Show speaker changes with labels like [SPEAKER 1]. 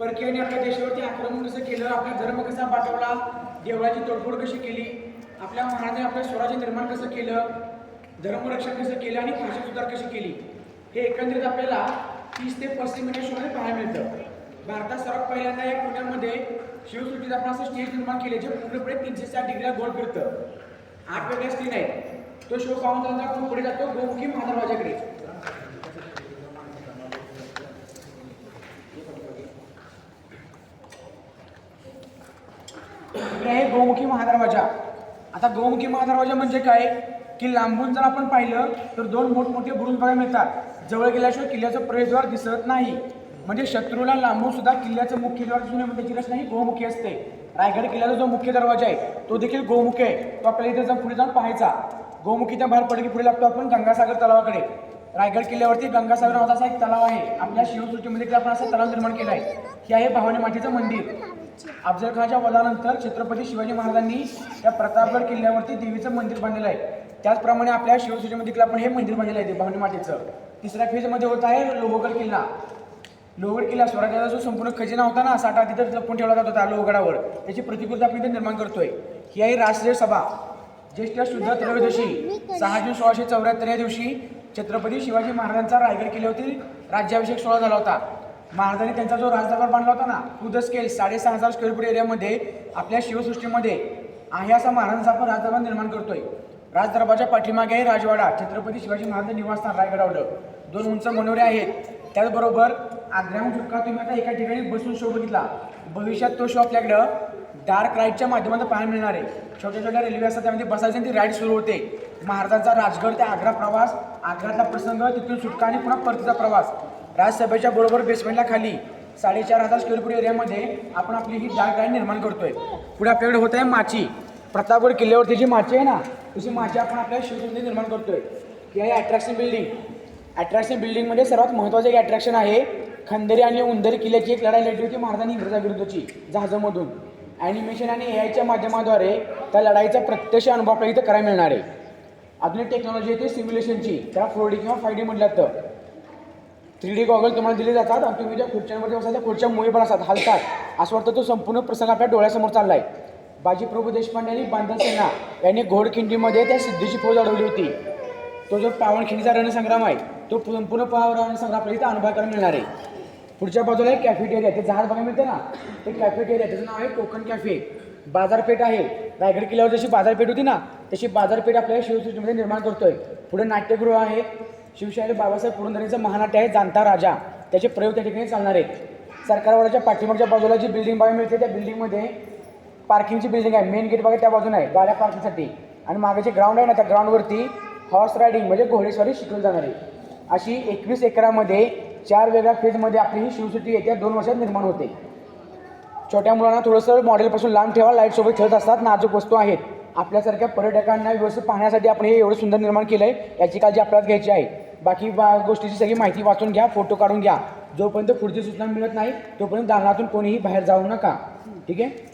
[SPEAKER 1] परकीयांनी आपल्या देशावरती आक्रमण कसं केलं आपला धर्म कसा पाठवला देवळाची तोडफोड कशी केली आपल्या महाराजांनी आपलं स्वराज्य निर्माण कसं केलं धर्मरक्षण कसं केलं आणि भाषा सुधार कशी केली हे एकंदरीत आपल्याला तीस ते पस्तीस मिनिट शोमध्ये पाहायला मिळतं. भारतात सर्वात पहिल्यांदा या पुण्यामध्ये शिवसृष्टीत आपण असं स्टेज निर्माण केले जे पूर्णपणे तीनशे साठ डिग्रीला गोल फिरतं. आठ वेगळ्या स्क्रीन आहेत. तो शो पाहून त्यानंतर पुढे जातो गोमुखी महादरवाजाकडे इकडे आहे गोमुखी महादरवाजा आता गोमुखी महादरवाजा म्हणजे काय? की लांबून जर आपण पाहिलं तर दोन मोठमोठे बुरुज बघायला मिळतात. जवळ गेल्याशिवाय किल्ल्याचं प्रवेशद्वार दिसत नाही. म्हणजे शत्रूला लांबून सुद्धा किल्ल्याचं मुख्य द्वार दिसून येतं. त्याची रचना ही गोमुखी असते. रायगड किल्ल्याचा जो मुख्य दरवाजा आहे तो देखील गोमुखी आहे. तो आपल्याला इथे जाऊन पुढे जाऊन पाहायचा. गोमुखीच्या बाहेर पडले की पुढे लागतो आपण गंगासागर तलावाकडे. रायगड किल्ल्यावरती गंगासागर नावाचा एक तलाव आहे. आपल्या शिवसृष्टीमध्ये आपण असा तलाव निर्माण केला आहे. हे आहे भावनी मातीचं मंदिर. अफजल खानच्या वधानंतर छत्रपती शिवाजी महाराजांनी त्या प्रतापगड किल्ल्यावरती देवीचं मंदिर बांधलेलं आहे. त्याचप्रमाणे आपल्या शिवसृष्टीमध्ये आपण हे मंदिर बांधलेलं आहे ते भवानी तिसऱ्या फेजमध्ये होत आहे लोहगड किल्ला. लोहगड किल्ला स्वराज्याचा जो संपूर्ण खजिना होता ना साठा तिथं जपून ठेवला जात होता लोहगडावर. त्याची प्रतिकृती आपण इथे निर्माण करतोय. ही आहे राष्ट्रीय सभा. ज्येष्ठ शुद्ध त्रयोदशी सहा जून सोळाशे चौऱ्याहत्तर या दिवशी छत्रपती शिवाजी महाराजांचा रायगड किल्ल्यावरती राज्याभिषेक सोहळा झाला होता. महाराजांनी त्यांचा जो राजदरबार बांधला होता ना टू द स्केल साडेसहा हजार स्क्वेअर फूट एरियामध्ये आपल्या शिवसृष्टीमध्ये आहे असा महाराजांचा आपण राजदरबार निर्माण करतोय. राजदरबारच्या पाठीमागे आहे राजवाडा. छत्रपती शिवाजी महाराज निवासस्थान रायगडावर दोन उंच मनोरे आहेत. त्याचबरोबर आग्र्याहून चुटका तुम्ही आता एका ठिकाणी बसून शो बघितला. भविष्यात तो शो आपल्याकडं डार्क राईडच्या माध्यमातून पाहायला मिळणार आहे. छोट्या छोट्या रेल्वे असतात त्यामध्ये बसायचं ती राईड सुरू होते. महाराजांचा राजगड ते आग्रा प्रवास आग्र्यातला प्रसंग तिथून सुटका आणि पुन्हा परतीचा प्रवास. राजसभेच्या बरोबर बेसमेंटला खाली साडेचार हजार स्क्वेअर फूट एरियामध्ये आपण आपली ही जाग राईड निर्माण करतोय. पुढे आपल्याकडे होत आहे माची. प्रतापगड किल्ल्यावरती जी माची आहे ना तशी माची आपण आपल्या शिवसंस्थेत निर्माण करतोय. ही आहे अट्रॅक्शन बिल्डिंग अट्रॅक्शन बिल्डिंगमध्ये सर्वात महत्त्वाचं एक अट्रॅक्शन आहे खंदेरी आणि उंदरी किल्ल्याची एक लढाई लढली होती महाराजांनी इंग्रजाविरुद्धची जहाजामधून. ॲनिमेशन आणि ए आयच्या माध्यमाद्वारे त्या लढाईचा प्रत्यक्ष अनुभव आपल्याला इथं करायला मिळणार आहे. आधुनिक टेक्नॉलॉजी येते सिम्युलेशनची त्याला फोर डी किंवा फाय डी म्हटलं जातं थ्री डी गॉगल तुम्हाला दिले जातात आणि तुम्ही ज्या खुर्च्यांमध्ये बसा त्या खुर्च्या मुळे पण असतात हालतात. असं वाटतं तो संपूर्ण प्रसंग आपल्या डोळ्यासमोर चाललाय. बाजीप्रभू देशपांडे आणि बांधल सेना यांनी घोडखिंडीमध्ये त्या सिद्धीची फौज अडवली होती. तो जो पावनखिंडीचा रणसंग्राम आहे तो संपूर्ण पाव रणसंग्राम आपल्याला इथं अनुभवायला मिळणार आहे. पुढच्या बाजूला एक कॅफेटेरिया ते जहाज बघायला मिळते ना? ते कॅफेटेरिया त्याचं नाव आहे कोकण कॅफे बाजारपेठ आहे. रायगड किल्ल्यावर जशी बाजारपेठ होती ना तशी बाजारपेठ आपल्या शिवसृष्टीमध्ये निर्माण करतोय. पुढे नाट्यगृह आहे. शिवशाहीर बाबासाहेब पुरंदरेचं महानाट्य आहे जाणता राजा. त्याचे प्रयोग त्या ठिकाणी चालणार आहेत. सरकारवाड्याच्या पाठीमागच्या बाजूला जी बिल्डिंग बघायला मिळते त्या बिल्डिंगमध्ये पार्किंगची बिल्डिंग आहे. मेन गेट बघा त्या बाजून आहे गाड्या पार्किंगसाठी आणि मागे जे ग्राउंड आहे ना त्या ग्राउंडवरती हॉर्स रायडिंग म्हणजे घोडेस्वारी शिकवली जाणार आहे. अशी एकवीस एकरामध्ये चार वेगळ्या फेजमध्ये आपली ही शिवसृष्टी येत्या दोन वर्षात निर्माण होते. छोट्या मुलांना थोडंसं मॉडेलपासून लांब ठेवा लाईटसोबत खेळत असतात नाजूक वस्तू आहेत. आपल्यासारख्या पर्यटकांना व्यवस्थित पाहण्यासाठी आपण हे एवढं सुंदर निर्माण केलं आहे याची काळजी आपल्याला घ्यायची आहे. बाकी बा गोष्टीची सगळी माहिती वाचून घ्या फोटो काढून घ्या. जोपर्यंत पुढची सूचना मिळत नाही तोपर्यंत दालनातून कोणीही बाहेर जाऊ नका. ठीक आहे?